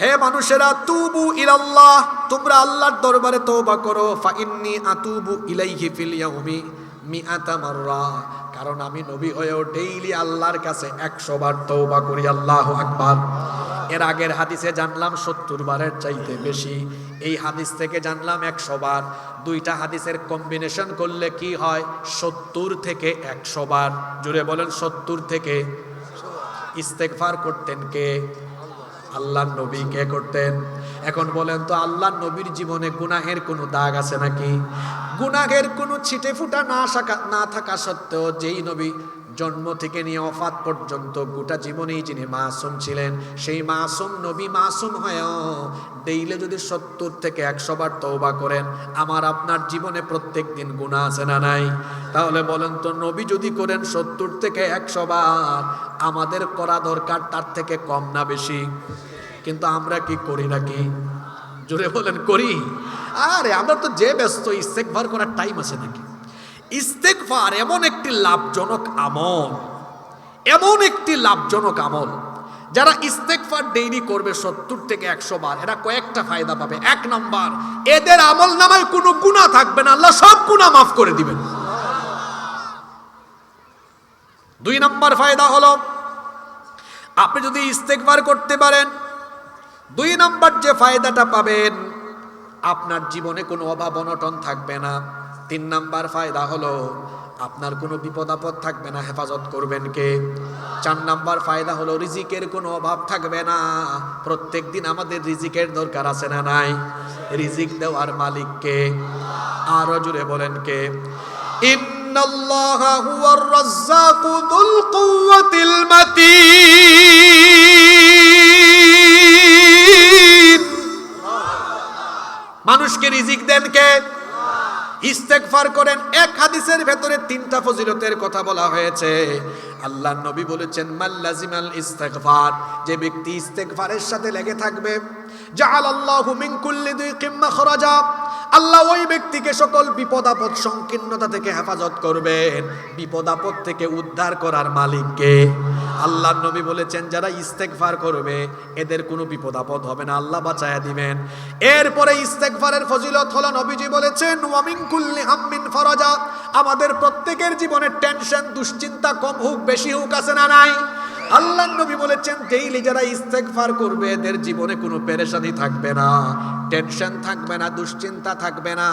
হে মানুষেরা, তুবু ইলাল্লাহ, তোমরা আল্লাহর দরবারে তওবা করো। ফা ইন্নি আতুবু ইলাইহি ফিল ইয়াউমি মিআতা মাররা। কারণ আমি নবী হয়েও ডেইলি আল্লাহর কাছে একশো বার তওবা করি, আল্লাহু আকবার। এর আগের হাদিসে জানলাম সত্তর বারের চাইতে বেশি। এই হাদিস থেকে জানলাম একশো বার। দুইটা হাদিসের কম্বিনেশন করলে কি হয়? সত্তর থেকে একশো বার। জুড়ে বলেন, সত্তর থেকে। ইস্তেকফার করতেন কে? আল্লাহ নবী কে করতেন? এখন বলেন তো আল্লাহ নবীর জীবনে গুনাহের কোনো দাগ আছে নাকি? গুনাহের কোনো ছিটে ফুটা না না থাকা সত্ত্বেও যেই নবী জন্ম থেকে নিয়ে অফাত পর্যন্ত গোটা জীবনেই যিনি মাসুম ছিলেন, সেই মাসুম নবী মাসুম হয়েও ডেইলে যদি সত্তর থেকে একশো বার তওবা করেন, আমার আপনার জীবনে প্রত্যেক দিন গুণা আছে না নাই? তাহলে বলেন তো, নবী যদি করেন সত্তর থেকে একশো বার, আমাদের করা দরকার তার থেকে কম না বেশি? কিন্তু আমরা কি করি নাকি? জোরে বলেন, করি। আরে, আমরা তো যে ব্যস্ত ইস্তেকভার করার টাইম আছে নাকি? ইস্তেকভার এমন একটি লাভজনক আমল, এমন একটি লাভজনক আমল। যারা ইস্তেকফার ডেইলি করবে সত্তর থেকে একশো বার, এরা কয়েকটা ফায়দা পাবে। এক নাম্বার, এদের আমল নামায় কোনো গুণা থাকবে না, আল্লাহ সব গুণা মাফ করে দিবেন। দুই নাম্বার ফায়দা হলো, আপনি যদি ইস্তেকবার করতে পারেন, দুই নাম্বার যে ফায়দাটা পাবেন, আপনার জীবনে কোনো অভাব অনটন থাকবে না। তিন নাম্বার ফায়দা হলো, আপনার কোনো বিপদ আপদ থাকবে না, হেফাজত করবেন কে? চার নাম্বার ফায়দা হলো, রিজিকের কোনো অভাব থাকবে না। প্রত্যেক দিন আমাদের রিজিকের দরকার আছে না নাই? রিজিক দেওয়ার মালিককে আরও জুড়ে বলেন কে? মানুষকে রিজিক দেন কে? ইস্তেগফার করেন, এক হাদিসের ভেতরে তিনটা ফজিলতের কথা বলা হয়েছে। আল্লাহ নবী বলেছেন মাল্লাজিমাল ইস্তেকফার যে ব্যক্তি ইস্তেকফারের সাথে লেগে থাকবে, জাআলাল্লাহু মিন কুল্লি দুই কিম্মা মাখরাজা আল্লাহ ওই ব্যক্তিকে সকল বিপদ আপদ সংকীর্ণতা থেকে হেফাজত করবেন। বিপদ আপদ থেকে উদ্ধার করার মালিককে আল্লাহ নবী বলেছেন, যারা ইস্তেগফার করবে, এদের কোনো বিপদ আপদ হবে না। আল্লাহ বাঁচায়া দিবেন। এরপরে ইস্তেগফারের ফজিলত হলো, নবীজি বলেছেন ওয়ামিন কুল্লি হাম্মিন ফরাজা। আমাদের প্রত্যেকের জীবনে টেনশন, দুশ্চিন্তা কম হোক, বেশি হোক, আছে না নাই? আল্লাহ নবী বলেছেন, ডেইলি যারা ইস্তেকফার করবে, এদের জীবনে কোনো পেরেশানি থাকবে না, টেনশন থাকবে না, দুশ্চিন্তা থাকবে না।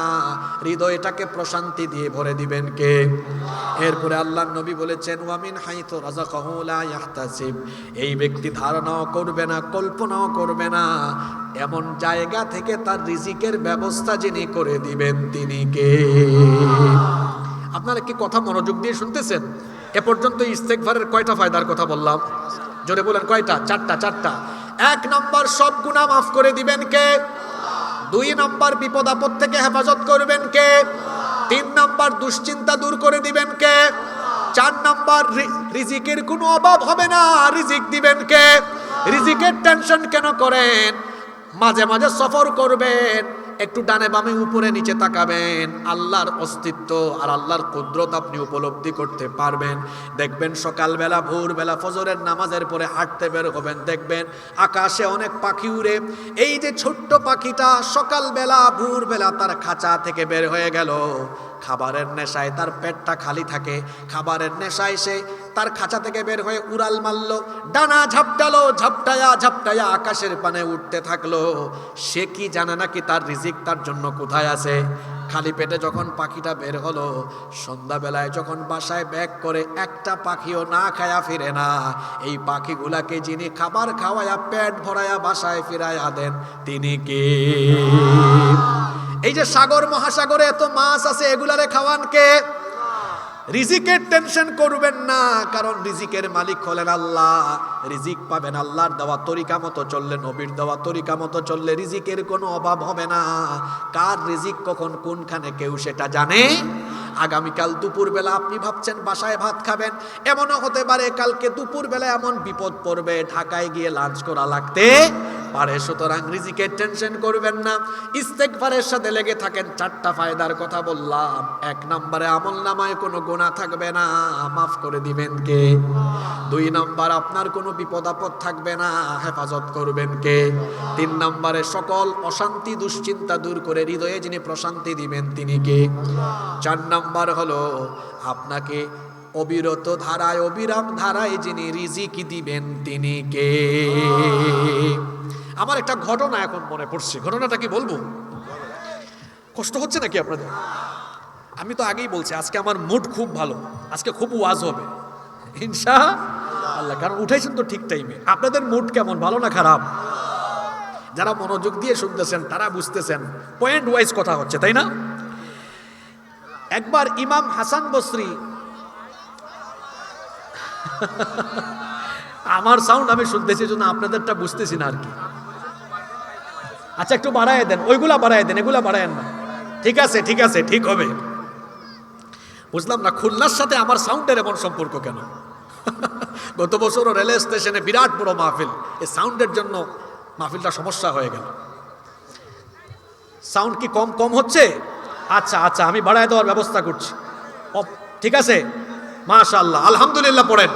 হৃদয়টাকে প্রশান্তি দিয়ে ভরে দিবেন কে? এরপরে আল্লাহ নবী বলেছেন ওয়ামিন হাইতু রাজা লা ইয়াহতাসিব। এই ব্যক্তি ধারণাও করবে না, কল্পনাও করবে না। এমন জায়গা থেকে তার রিজিকের ব্যবস্থা যিনি করে দিবেন, তিনি কে? আপনারা কি কথা মনোযোগ দিয়ে শুনতেছেন? এ পর্যন্ত ইস্তেকভারের কয়টা ফায়দার কথা বললাম? জোরে বলেন, কয়টা? চারটা চারটা। এক নম্বর, সব গুনাহ মাফ করে দিবেন কে? দুই নম্বর, বিপদ আপদ থেকে হেফাজত করবেন কে? তিন নম্বর, দুশ্চিন্তা দূর করে দিবেন কে? চার নম্বর রিজিকের কোনো অভাব হবে না। রিজিক দিবেন কে? রিজিকের টেনশন কেন করেন? মাঝে মাঝে সফর করবেন। একটু ডানে বামে উপরে নিচে তাকাবেন। আল্লাহর অস্তিত্ব আর আল্লাহর কুদরত আপনি উপলব্ধি করতে পারবেন। দেখবেন সকালবেলা, ভোরবেলা, ফজরের নামাজের পরে হাঁটতে বের হবেন। দেখবেন আকাশে অনেক পাখি উড়ে। এই যে ছোট্ট পাখিটা সকালবেলা, ভোরবেলা তার খাঁচা থেকে বের হয়ে গেল। খাবারের নেশায় তার পেটটা খালি থাকে। খাবারের নেশায় সে তার খাঁচা থেকে বের হয়ে উড়াল মারল। ডানা ঝাপটালো, ঝাপটায়া ঝাপটায়া আকাশের পানে উঠতে থাকল। সে কি জানে নাকি তার রিজিক তার জন্য কোথায় আছে? খালি পেটে যখন পাখিটা বের হলো, সন্ধ্যাবেলায় যখন বাসায় ব্যাক করে একটা পাখিও না খায়া ফিরে না, এই পাখিগুলাকে যিনি খাবার খাওয়ায়া, পেট ভরায়া বাসায় ফিরায়া দেন, তিনি কে? এই যে সাগর, মহাসাগরে এত মাছ আছে, এগুলারে খাওয়ান কে? রিজিকের টেনশন করবেন না, কারণ রিজিকের মালিক হলেন আল্লাহ। রিজিক পাবেন আল্লাহর দেওয়া তরিকা মতো চললে নবীর দেওয়া তরিকা মতো চললে রিজিকের কোনো অভাব হবে না। কার রিজিক কখন, কোনখানে কেউ সেটা জানে? আগামীকাল দুপুরবেলা আপনি ভাবছেন বাসায় ভাত খাবেন, এমনও হতে পারে কালকে দুপুরবেলা এমন বিপদ পড়বে, ঢাকায় গিয়ে লাঞ্চ করা লাগতে পারে, সুতরাং রিজিকে টেনশন করবেন না। ইস্তেকবারের সাথে লেগে থাকেন, চারটা ফায়দার কথা বললাম। এক নম্বরে আমল নামায় কোনো গুণা থাকবে না, মাফ করে দিবেন কে? দুই নম্বর, আপনার কোনো বিপদ আপদ থাকবে না, হেফাজত করবেন কে? তিন নম্বরে, সকল অশান্তি, দুশ্চিন্তা দূর করে হৃদয়ে যিনি প্রশান্তি দিবেন তিনি কে? চার নম্বর হলো, আপনাকে অবিরত ধারায়, অবিরাম ধারায় যিনি রিজিকি দিবেন তিনি কে? আমার একটা ঘটনা এখন মনে পড়ছে। ঘটনাটা কি বলব? কষ্ট হচ্ছে নাকি আপনাদের? আমি তো আগেই বলছি, আজকে আমার মুড খুব ভালো। আজকে খুব ওয়াজ হবে। ইনশা আল্লাহ, কারণ উঠেছেন তো ঠিক টাইমে আপনাদের মুড কেমন, ভালো না খারাপ? যারা মনোযোগ দিয়ে শুনতেছেন, তারা বুঝতেছেন পয়েন্ট ওয়াইজ কথা হচ্ছে, তাই না? একবার ইমাম হাসান বসরি আমার সাউন্ড আমি শুনতেছি জন্য আপনাদেরটা বুঝতেছি না আর কি। আচ্ছা একটু বাড়ায় দেন। ওইগুলা বাড়ায় দেন, এগুলা বাড়ায় না। ঠিক আছে ঠিক আছে, ঠিক হবে। বুঝলাম না, খুলনার সাথে আমার সাউন্ডের এমন সম্পর্ক কেন? গত বছরও রেলওয়ে স্টেশনে বিরাট বড় মাহফিল। এই সাউন্ডের জন্য মাহফিলটা সমস্যা হয়ে গেল। সাউন্ড কি কম কম হচ্ছে? আচ্ছা আচ্ছা আমি বাড়ায় দেওয়ার ব্যবস্থা করছি। ঠিক আছে? মাশাআল্লাহ, আলহামদুলিল্লাহ, পড়েন।